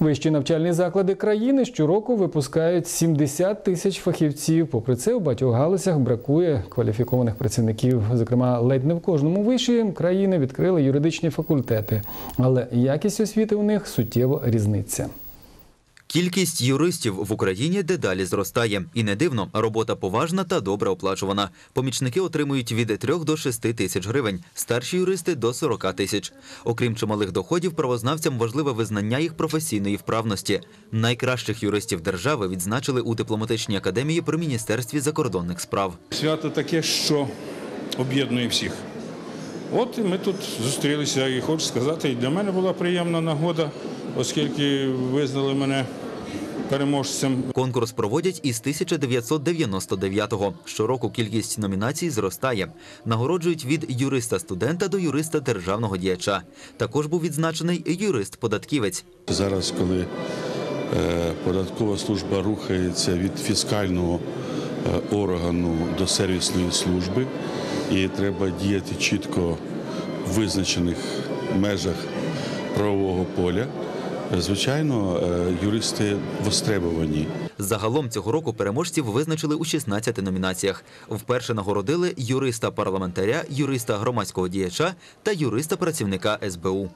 Вищі навчальні заклади країни щороку випускають 70 тисяч фахівців. Попри це, у багатьох галузях бракує кваліфікованих працівників. Зокрема, ледь не в кожному виші країни відкрили юридичні факультети, але якість освіти у них суттєво різниця. Кількість юристів в Україні дедалі зростає. І не дивно, робота поважна та добре оплачувана. Помічники отримують від 3 до 6 тисяч гривень, старші юристи – до 40 тисяч. Окрім чималих доходів, правознавцям важливе визнання їх професійної вправності. Найкращих юристів держави відзначили у дипломатичній академії при Міністерстві закордонних справ. Свято таке, що об'єднує всіх. От ми тут зустрілися і хочу сказати, для мене була приємна нагода, оскільки визнали мене переможцем. Конкурс проводять із 1999-го. Щороку кількість номінацій зростає. Нагороджують від юриста-студента до юриста державного діяча. Також був відзначений юрист-податківець. Зараз, коли е, податкова служба рухається від фіскального е, органу до сервісної служби, і треба діяти чітко в визначених межах правового поля. Звичайно, е, юристи востребовані. Загалом цього року переможців визначили у 16 номінаціях. Вперше нагородили юриста-парламентаря, юриста громадського діяча та юриста-працівника СБУ.